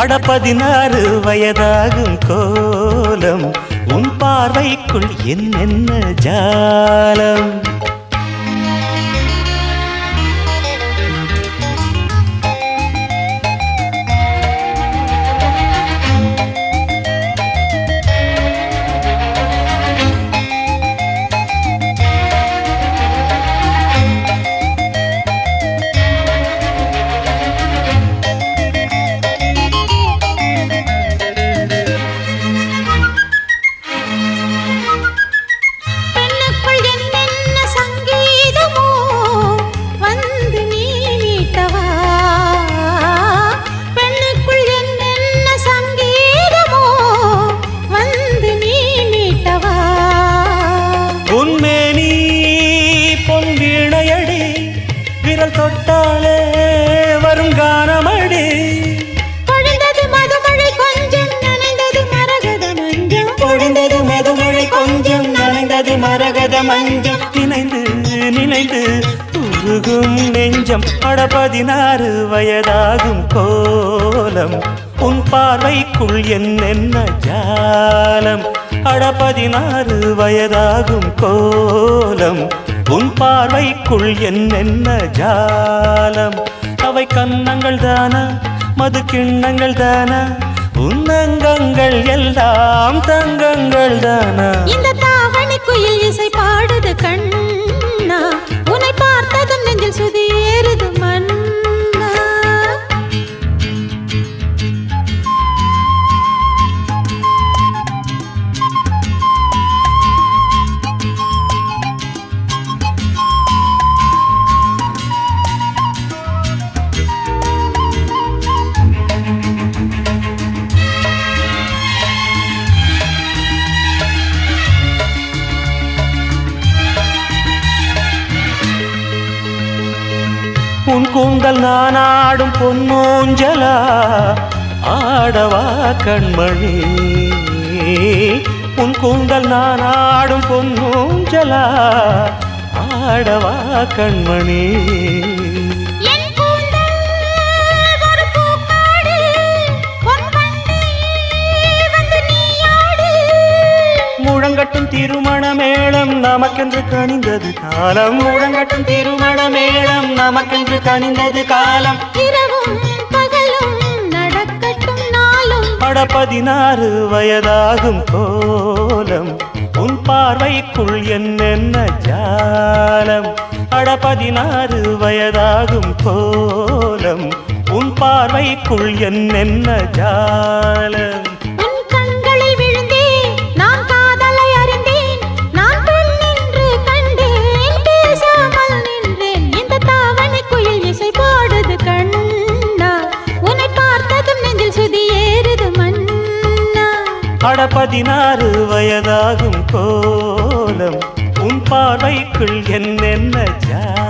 அட பதினாறு வயதாகும் கோலம் உன் பார்வைக்குள் என்னென்ன ஜாலம்? விரல் தொட்டாலே வரும் கானமடி. பொழிந்தது மதுமழை கொஞ்சம் நனைந்தது மரகத மஞ்சம். பொழிந்தது மதுமழை கொஞ்சம் நனைந்தது மரகத மஞ்சம். நினைந்து நினைந்து உருகும் நெஞ்சம். அட பதினாறு வயதாகும் கோலம். உன் பார்வைக்குள் என்னென்ன ஜாலம்? அட பதினாறு வயதாகும் கோலம். உன் பார்வைக்குள் என்னென்ன ஜாலம்? அவை கன்னங்கள் தானா மது கிண்ணங்கள் தானா உன்னங்கங்கள் எல்லாம் தங்கங்கள் தானா. இந்த தாவணி குயில் இசை பாடுது கண்ணா உன் கூந்தல் நான் ஆடும் பொன்னூஞ்சலா ஆடவா கண்மணி. உன் கூந்தல் நான் ஆடும் பொன்னூஞ்சலா ஆடவா கண்மணி. முழங்கட்டும் திருமண மேளம் நமக்கென்று கனிந்தது காலம். முழங்கட்டும் திருமண மேளம் நமக்கென்று கனிந்தது காலம். அட பதினாறு வயதாகும் கோலம். உன் பார்வைக்குள் என்னென்ன ஜாலம்? அட பதினாறு வயதாகும் கோலம். உன் பார்வைக்குள் என்னென்ன ஜாலம்? அட பதினாறு வயதாகும் கோலம். உன் பார்வைக்குள் என்னென்ன ஜா